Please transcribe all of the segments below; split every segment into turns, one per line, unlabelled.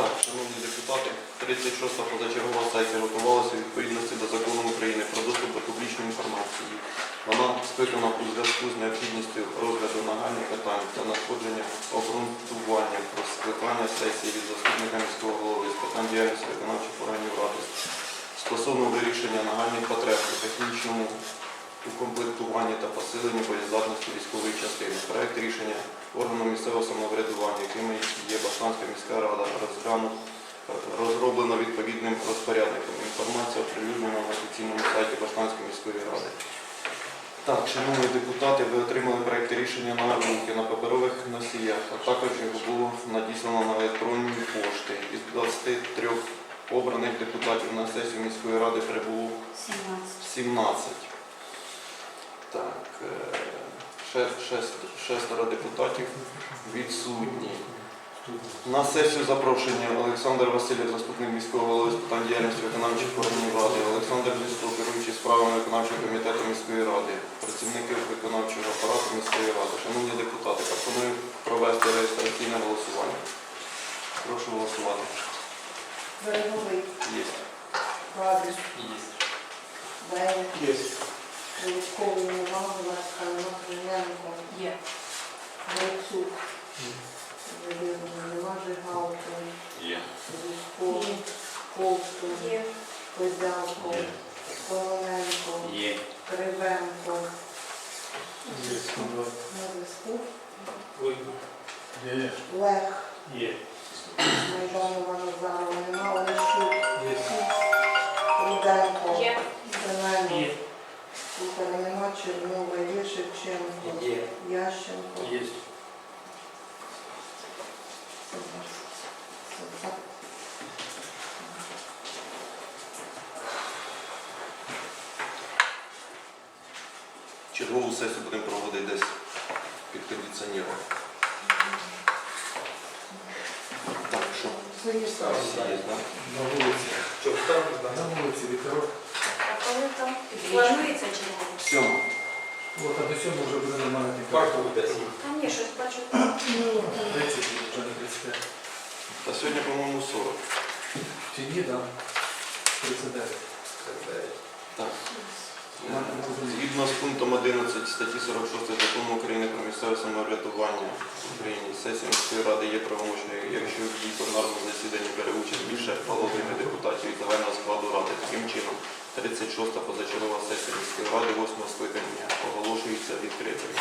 Так, шановні депутати, 36-та позачергова сесія готувалася відповідності до закону України про доступ до публічної інформації. Вона скликана у зв'язку з необхідністю розгляду нагальних питань та надходження обґрунтування про скликання сесії від заступника міського голови з питань діяльності виконавчих органів ради стосовно вирішення нагальних потреб у технічному укомплектуванні та посиленні боєздатності військової частини. Проект рішення органу місцевого самоврядування, якими є Баштанська міська рада, розгляну розроблено відповідним розпорядником. Інформація оприлюднена на офіційному сайті Баштанської міської ради. Так, шановні депутати, ви отримали проект рішення на руки на паперових носіях, а також його було надіслано на електронні пошти. Із 23 обраних депутатів на сесію міської ради прибуло
17.
17. Так, е, ше- шест- шестеро депутатів відсутні. На сесію запрошення Олександр Васильєв, заступник міського голови з питань діяльності виконавчих органів ради, Олександр Лістов, керуючий справами виконавчого комітету міської ради, працівники виконавчого апарату міської ради. Шановні депутати, пропоную провести реєстраційне голосування. Прошу голосувати.
Береговий,
Є.
Градус,
Є.
Беня,
Є.
Лучковий, нема, Ласка, нема,
Є.
Грицюк, нема, Жигалко,
Є.
Лужко, Ковтун,
Є.
Козявко,
Є. Чергову сесію будемо проводити десь під кондиціонером. Так, що?
Ставки.
є, так?
На вулиці. Що, там, на вулиці вітерок.
А коли там планується чи ні?
Сьомо.
От, а до цього вже буде нормальна температура.
Та ні, щось бачу.
30, вже не 35.
Та сьогодні, по-моєму, 40.
В тіні, так. 39.
Так. Згідно з пунктом 11 статті 46 Закону України про місцеве самоврядування в Україні, сесія міської ради є правомочною, якщо в її пленарному засіданні бере участь більше половини депутатів від загального складу ради. Таким чином, 36-та позачергова сесія міської ради 8 скликання оголошується відкритою.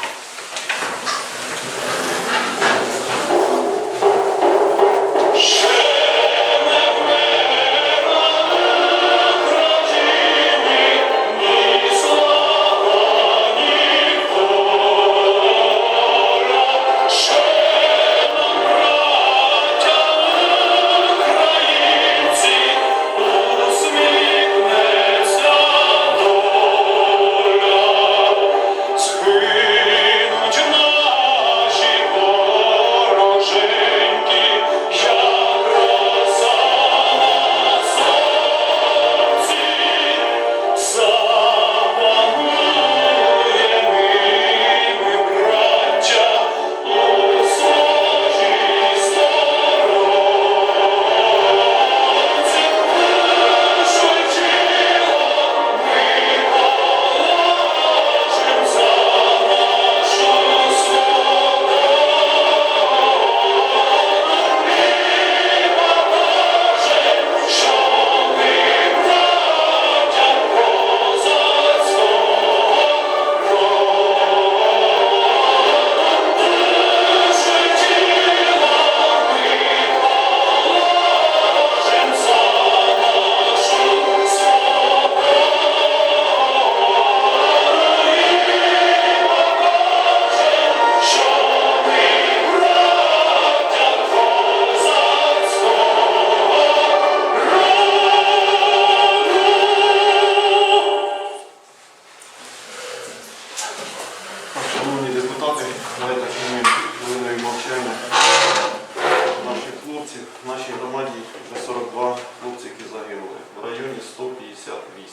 Вже 42 хлопці, які загинули. В районі 158.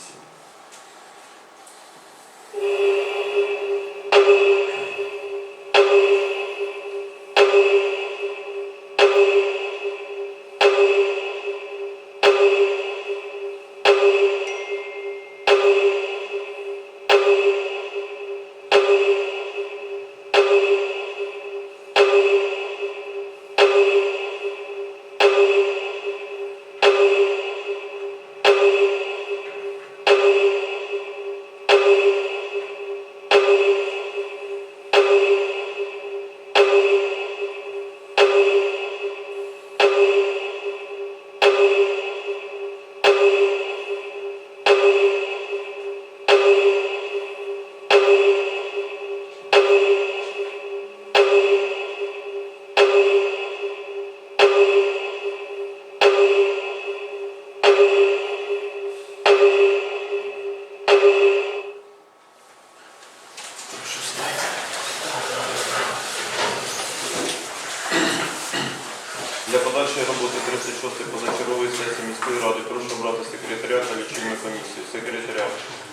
Роботи 36-ї позачергової сесії міської ради. Прошу обрати секретаря та лічильну комісію. Секретаря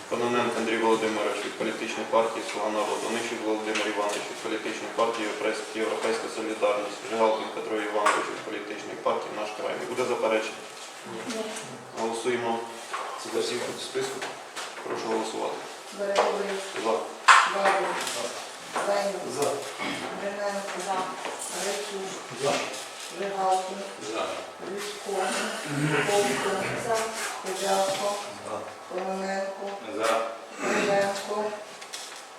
Кононенко Андрій Володимирович від політичної партії «Слуга народу», Нищик Володимир Іванович від політичної партії «Європейська- солідарність, Жигалкін Петро Іванович від політичної партії «Наш край». Не буде заперечень? Голосуємо за всіх в списку. Прошу голосувати.
Береговий,
За.
Бабин, Зайнов,
За.
Гриненко,
За.
Грицюк,
За.
Жигалкин, Львівсько, Ковтун, Козявко, Кононенко, Кривенко,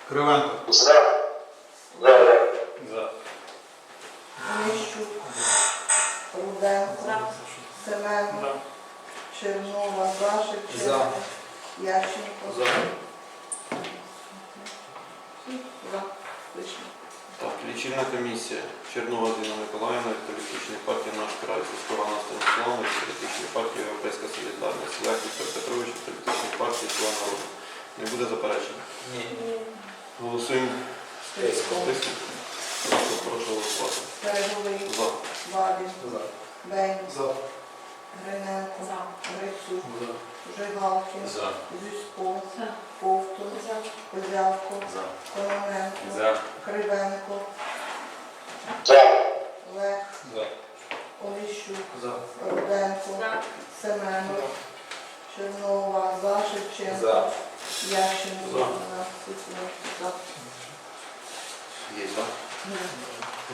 Кривенко.
Онищук, Руденко, Семенов, Чернова, За, Шевченко, Ященко.
За.
За.
Так, лічильна комісія. Чернова Зіна Миколаївна від політичної партії «Наш край», Сускорана Станіславна від політичної партії «Європейська солідарність», Лех Віктор Петрович від політичної партії «Слуга народу». Не буде заперечень? Голосуємо
Списком.
список. Прошу, прошу голосувати.
Береговий,
За.
Бабін,
За.
Бень,
За.
Гриненко,
За.
Грицюк,
За.
Жигалкин, Зюсько, Ковтун, Козявко, Кононенко, Кривенко, Лех,
За.
Оліщук,
За.
Руденко,
За.
Семенов, Чернова, За, Шевченко,
За.
Ященко,
За.
За,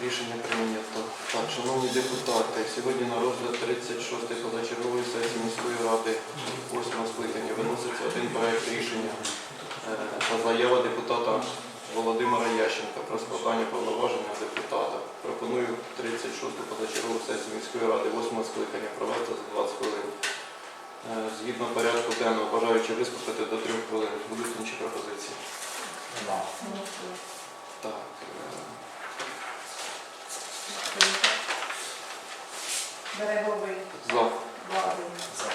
Рішення прийнято. Так, шановні депутати, сьогодні на розгляд 36-ї позачергової сесії міської ради 8 скликання виноситься один проект рішення е, та заява депутата Володимира Ященка про складання повноваження депутата. Пропоную 36-ту позачергову сесію міської ради 8 скликання провести за 20 хвилин. Е, Згідно порядку денного, бажаючи виступити до 3 хвилин. Будуть інші пропозиції? Так. е,
Береговий,
За.
Бабин,
За.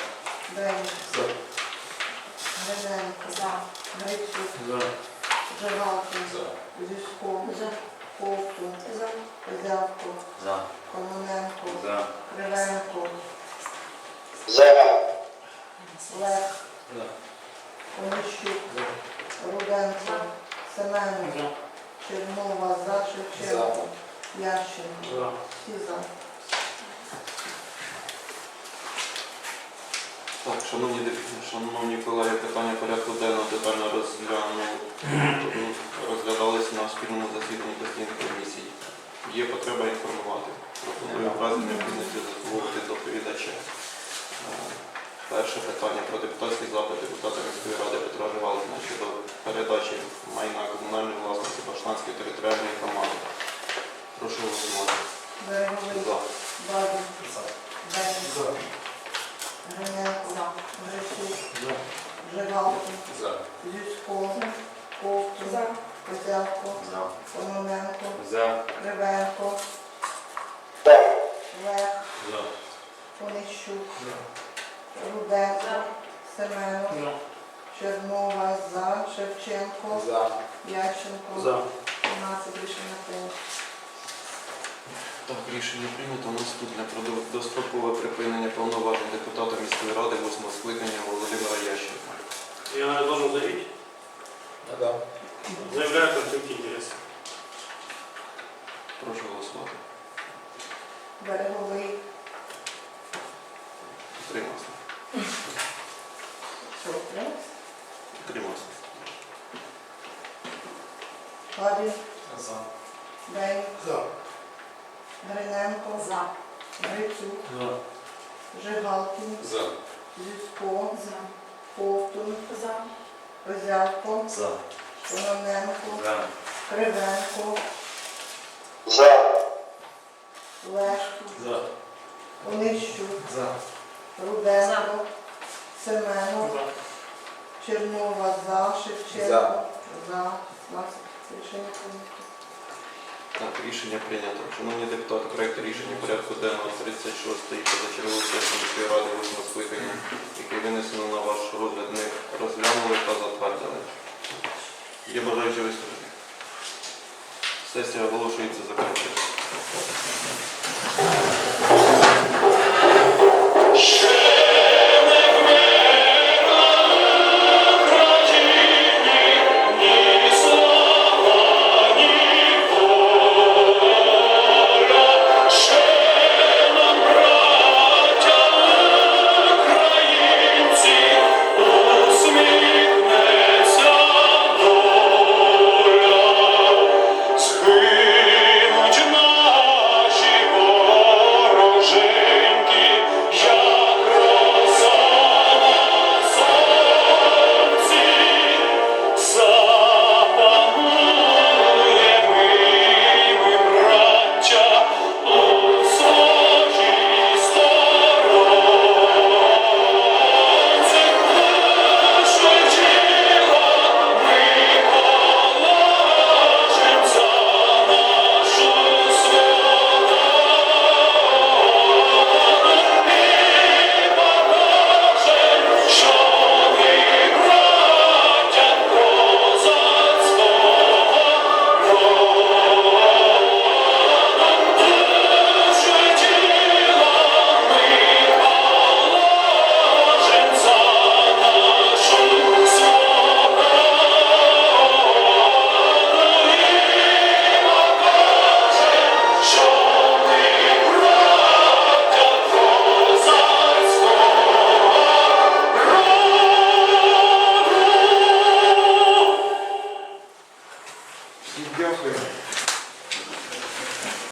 Бень,
За.
Гриненко,
За.
Грицюк,
За.
Жигалкин, Зюсько, Ковтун,
За.
Козявко,
За.
Кононенко,
За.
Кривенко, Лех,
За.
Онищук,
За.
Руденко, Семенов, Чернова, За, Шевченко, Ященко.
За.
Всі за.
Шановні, шановні колеги, питання порядку денного детально розглянули, розглядались на спільному засіданні постійних комісій. Є потреба інформувати. Пропоную в разі необхідності заслуговувати доповідача. Перше питання про депутатський запит депутата міської ради Петра Жигалкіна щодо передачі майна комунальної власності Баштанської територіальної громади. Прошу голосувати.
Береговий,
За.
Бабин,
За.
Бень,
За.
Гриненко,
За.
Грицюк,
За.
Жигалкин,
За.
Зюсько, Ковтун,
За.
Козявко,
За.
Кононенко,
За.
Кривенко, Лех,
За.
Онищук,
За.
Руденко,
За.
Семенов, Чернова, За, Шевченко,
За.
Ященко.
За.
17 рішення прийнято.
Так, рішення прийнято. Наступне про до- дострокове припинення повноважень депутата міської ради 8 скликання Володимира Ященка.
Я наверное, должен заявить.
Да.
Заявляю конфликт интересов.
Прошу голосувати.
Береговий,
Підтримався.
Бабін,
За.
Бень,
За.
Гриненко,
За.
Грицюк,
За.
Жигалкін,
За.
Зюсько,
За.
Ковтун,
За.
Козявко,
За.
Кононенко,
За.
Кривенко, Лех,
За.
Онищук,
За.
Руденко, Семенов,
За.
Чернова, За, Шевченко, За. 17 рішення прийнято.
Так, рішення прийнято. Шановні депутати, проект рішення порядку денного 36-ї позачергової сесії міської ради 8 скликання, який винесено на ваш розгляд, ми розглянули та затвердили. Є бажаючі виступити? Сесія оголошується закінченою.